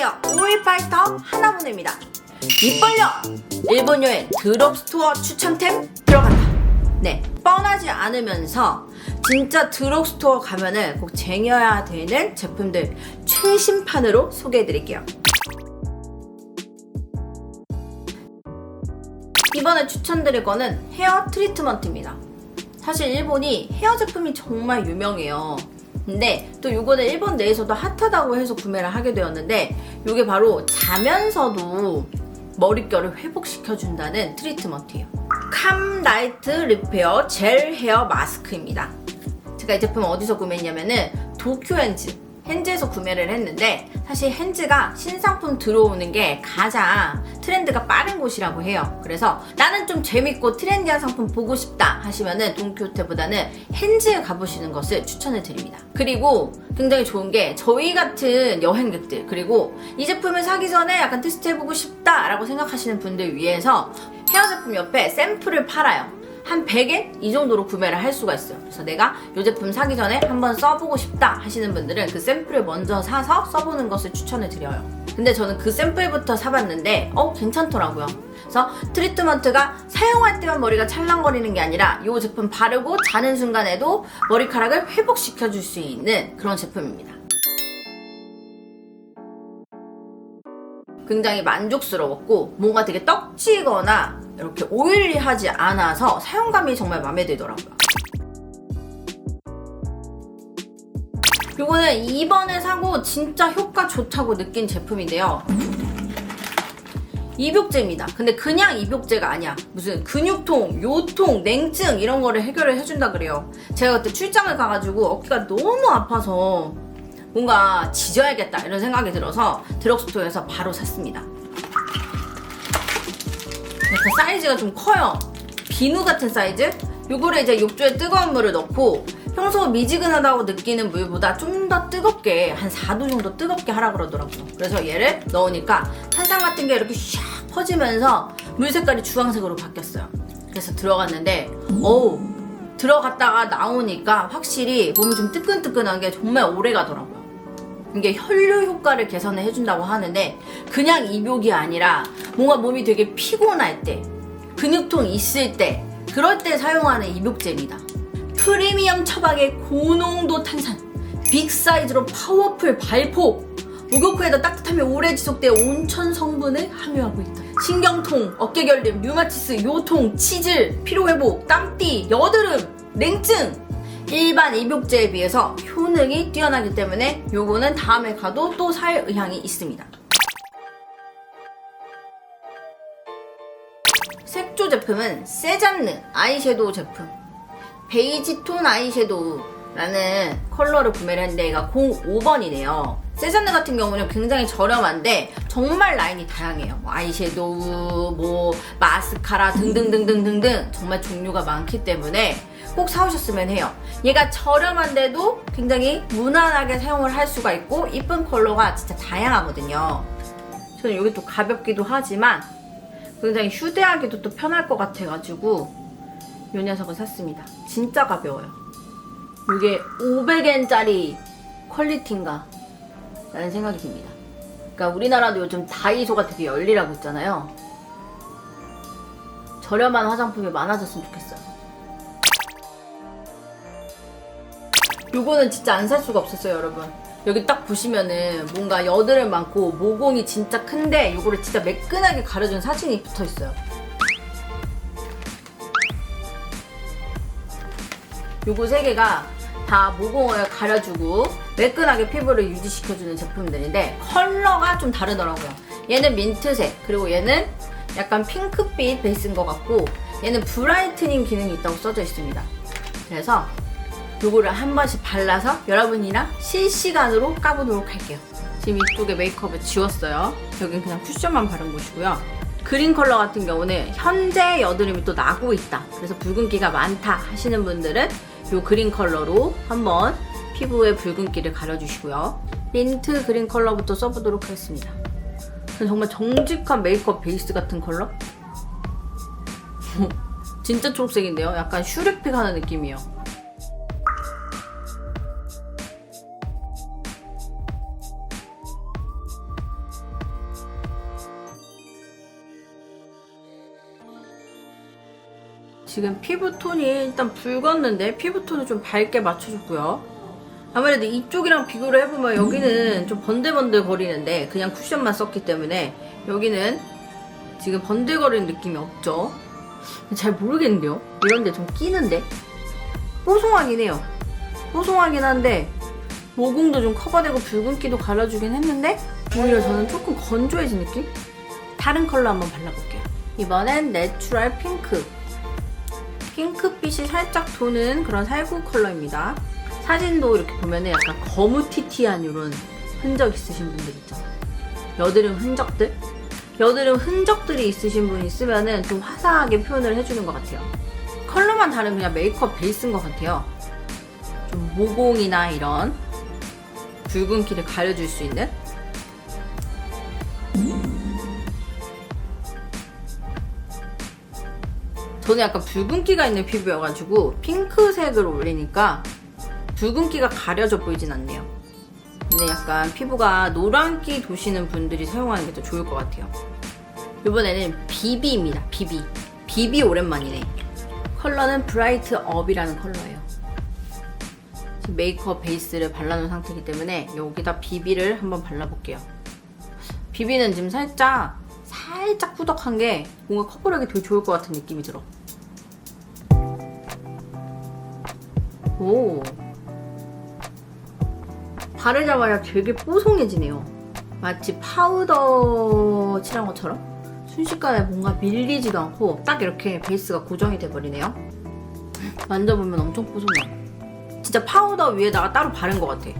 안녕하세요. 오일 파이터 하나보입니다 입 벌려 일본 여행 드럭스토어 추천템 들어간다. 네, 뻔하지 않으면서 진짜 드럭스토어 가면은 꼭 쟁여야 되는 제품들 최신판으로 소개해드릴게요. 이번에 추천드릴 거는 헤어 트리트먼트입니다. 사실 일본이 헤어 제품이 정말 유명해요. 근데 또 이거는 일본 내에서도 핫하다고 해서 구매를 하게 되었는데 이게 바로 자면서도 머릿결을 회복시켜준다는 트리트먼트예요. 캄 나이트 리페어 젤 헤어 마스크입니다. 제가 이 제품 어디서 구매했냐면은 도쿄 핸즈 핸즈에서 구매를 했는데 사실 핸즈가 신상품 들어오는 게 가장 트렌드가 빠른 곳이라고 해요. 그래서 나는 좀 재밌고 트렌디한 상품 보고 싶다 하시면은 동키호테보다는 핸즈에 가보시는 것을 추천을 드립니다. 그리고 굉장히 좋은 게 저희 같은 여행객들 그리고 이 제품을 사기 전에 약간 테스트해보고 싶다라고 생각하시는 분들 위해서 헤어 제품 옆에 샘플을 팔아요. 한 100엔 이 정도로 구매를 할 수가 있어요. 그래서 내가 이 제품 사기 전에 한번 써보고 싶다 하시는 분들은 그 샘플을 먼저 사서 써보는 것을 추천을 드려요. 근데 저는 그 샘플부터 사봤는데 어 괜찮더라고요. 그래서 트리트먼트가 사용할 때만 머리가 찰랑거리는 게 아니라 이 제품 바르고 자는 순간에도 머리카락을 회복시켜 줄 수 있는 그런 제품입니다. 굉장히 만족스러웠고 뭔가 되게 떡지거나 이렇게 오일리하지 않아서 사용감이 정말 마음에 들더라고요. 요거는 이번에 사고 진짜 효과 좋다고 느낀 제품인데요. 입욕제입니다. 근데 그냥 입욕제가 아니야. 무슨 근육통, 요통, 냉증 이런 거를 해결을 해준다 그래요. 제가 그때 출장을 가가지고 어깨가 너무 아파서 뭔가 지져야겠다 이런 생각이 들어서 드럭스토어에서 바로 샀습니다. 그 사이즈가 좀 커요. 비누 같은 사이즈? 요거를 이제 욕조에 뜨거운 물을 넣고 평소 미지근하다고 느끼는 물보다 좀 더 뜨겁게 한 4도 정도 뜨겁게 하라 그러더라고요. 그래서 얘를 넣으니까 탄산 같은 게 이렇게 샥 퍼지면서 물 색깔이 주황색으로 바뀌었어요. 그래서 들어갔는데 어우 들어갔다가 나오니까 확실히 몸이 좀 뜨끈뜨끈한 게 정말 오래 가더라고요. 이게 혈류 효과를 개선을 해준다고 하는데 그냥 입욕이 아니라 뭔가 몸이 되게 피곤할 때 근육통 있을 때 그럴 때 사용하는 입욕제입니다. 프리미엄 처방의 고농도 탄산 빅 사이즈로 파워풀 발포 목욕 후에도 따뜻함이 오래 지속되어 온천 성분을 함유하고 있다. 신경통, 어깨결림, 류마티스, 요통, 치질, 피로회복, 땀띠, 여드름, 냉증 일반 입욕제에 비해서 효능이 뛰어나기 때문에 요거는 다음에 가도 또 살 의향이 있습니다. 색조 제품은 세잔느 아이섀도우 제품. 베이지 톤 아이섀도우라는 컬러를 구매를 했는데 얘가 05번이네요. 세잔느 같은 경우는 굉장히 저렴한데 정말 라인이 다양해요. 뭐 아이섀도우, 뭐 마스카라 등등등등등등 정말 종류가 많기 때문에 꼭 사오셨으면 해요 얘가 저렴한데도 굉장히 무난하게 사용을 할 수가 있고 이쁜 컬러가 진짜 다양하거든요 저는 여기 또 가볍기도 하지만 굉장히 휴대하기도 또 편할 것 같아가지고 이 녀석을 샀습니다. 진짜 가벼워요. 이게 500엔짜리 퀄리티인가 라는 생각이 듭니다. 그러니까 우리나라도 요즘 다이소가 되게 열리라고 있잖아요. 저렴한 화장품이 많아졌으면 좋겠어요. 요거는 진짜 안 살 수가 없었어요, 여러분. 여기 딱 보시면은 뭔가 여드름 많고 모공이 진짜 큰데 요거를 진짜 매끈하게 가려준 사진이 붙어 있어요. 요거 세 개가 다 모공을 가려주고 매끈하게 피부를 유지시켜주는 제품들인데 컬러가 좀 다르더라고요. 얘는 민트색 그리고 얘는 약간 핑크빛 베이스인 것 같고 얘는 브라이트닝 기능이 있다고 써져 있습니다. 그래서 요거를 한 번씩 발라서 여러분이랑 실시간으로 까보도록 할게요. 지금 이쪽에 메이크업을 지웠어요. 여긴 그냥 쿠션만 바른 곳이고요. 그린 컬러 같은 경우는 현재 여드름이 또 나고 있다. 그래서 붉은기가 많다 하시는 분들은 요 그린 컬러로 한번 피부에 붉은기를 가려주시고요. 민트 그린 컬러부터 써보도록 하겠습니다. 정말 정직한 메이크업 베이스 같은 컬러? 진짜 초록색인데요? 약간 슈렉픽 하는 느낌이에요. 지금 피부톤이 일단 붉었는데 피부톤을 좀 밝게 맞춰줬고요. 아무래도 이쪽이랑 비교를 해보면 여기는 좀 번들번들 거리는데 그냥 쿠션만 썼기 때문에 여기는 지금 번들거리는 느낌이 없죠. 잘 모르겠는데요. 이런데 좀 끼는데 뽀송하긴 해요. 뽀송하긴 한데 모공도 좀 커버되고 붉은기도 갈아주긴 했는데 오히려 저는 조금 건조해진 느낌? 다른 컬러 한번 발라볼게요. 이번엔 내추럴 핑크. 핑크빛이 살짝 도는 그런 살구 컬러입니다. 사진도 이렇게 보면은 약간 거무튀튀한 이런 흔적 있으신 분들 있죠. 여드름 흔적들? 여드름 흔적들이 있으신 분 있으면은 좀 화사하게 표현을 해주는 것 같아요. 컬러만 다른 그냥 메이크업 베이스인 것 같아요. 좀 모공이나 이런 붉은기를 가려줄 수 있는 저는 약간 붉은기가 있는 피부여가지고 핑크색을 올리니까 붉은기가 가려져 보이진 않네요. 근데 약간 피부가 노란기 도시는 분들이 사용하는 게 더 좋을 것 같아요. 이번에는 비비입니다. 비비. 비비 오랜만이네. 컬러는 브라이트 업이라는 컬러예요. 지금 메이크업 베이스를 발라놓은 상태이기 때문에 여기다 비비를 한번 발라볼게요. 비비는 지금 살짝 살짝 꾸덕한 게 뭔가 커버력이 되게 좋을 것 같은 느낌이 들어. 오. 바르자마자 되게 뽀송해지네요. 마치 파우더 칠한 것처럼 순식간에 뭔가 밀리지도 않고 딱 이렇게 베이스가 고정이 돼버리네요. 만져보면 엄청 뽀송해요. 진짜 파우더 위에다가 따로 바른 것 같아.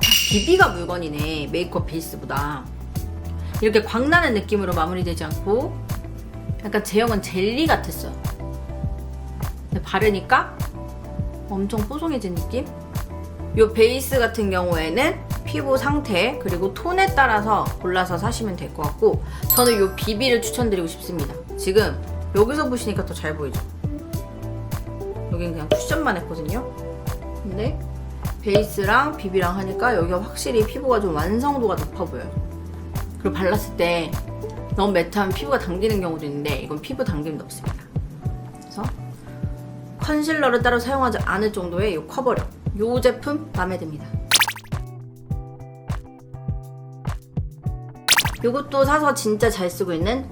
비비가 물건이네 메이크업 베이스보다. 이렇게 광나는 느낌으로 마무리되지 않고 약간 제형은 젤리 같았어요. 근데 바르니까 엄청 뽀송해진 느낌? 이 베이스 같은 경우에는 피부 상태 그리고 톤에 따라서 골라서 사시면 될 것 같고 저는 이 비비를 추천드리고 싶습니다. 지금 여기서 보시니까 더 잘 보이죠? 여긴 그냥 쿠션만 했거든요. 근데 베이스랑 비비랑 하니까 여기가 확실히 피부가 좀 완성도가 높아 보여요. 그리고 발랐을 때 너무 매트하면 피부가 당기는 경우도 있는데 이건 피부 당김도 없습니다. 컨실러를 따로 사용하지 않을 정도의 이 커버력. 이 제품 마음에 듭니다. 이것도 사서 진짜 잘 쓰고 있는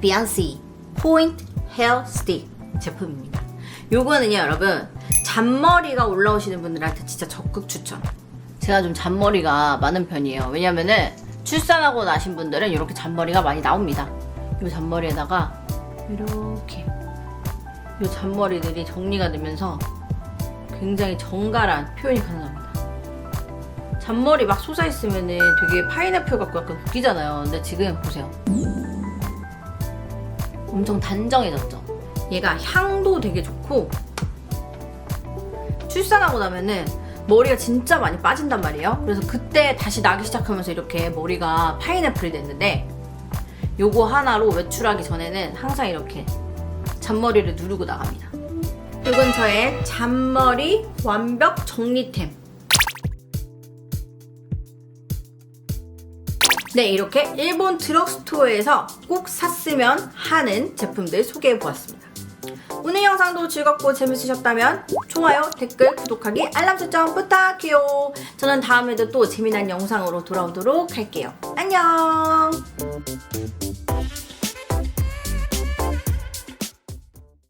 비앙시 포인트 헤어 스틱 제품입니다. 요거는요 여러분 잔머리가 올라오시는 분들한테 진짜 적극 추천. 제가 좀 잔머리가 많은 편이에요. 왜냐면은 출산하고 나신 분들은 이렇게 잔머리가 많이 나옵니다. 이 잔머리에다가 이렇게 이 잔머리들이 정리가 되면서 굉장히 정갈한 표현이 가능합니다. 잔머리 막 솟아있으면 되게 파인애플 같고 약간 웃기잖아요. 근데 지금 보세요. 엄청 단정해졌죠? 얘가 향도 되게 좋고 출산하고 나면은 머리가 진짜 많이 빠진단 말이에요. 그래서 그때 다시 나기 시작하면서 이렇게 머리가 파인애플이 됐는데 요거 하나로 외출하기 전에는 항상 이렇게 잔머리를 누르고 나갑니다. 이건 저의 잔머리 완벽 정리템. 네, 이렇게 일본 드럭스토어에서 꼭 샀으면 하는 제품들 소개해 보았습니다. 오늘 영상도 즐겁고 재밌으셨다면 좋아요, 댓글, 구독하기, 알람 설정 부탁해요. 저는 다음에도 또 재미난 영상으로 돌아오도록 할게요. 안녕!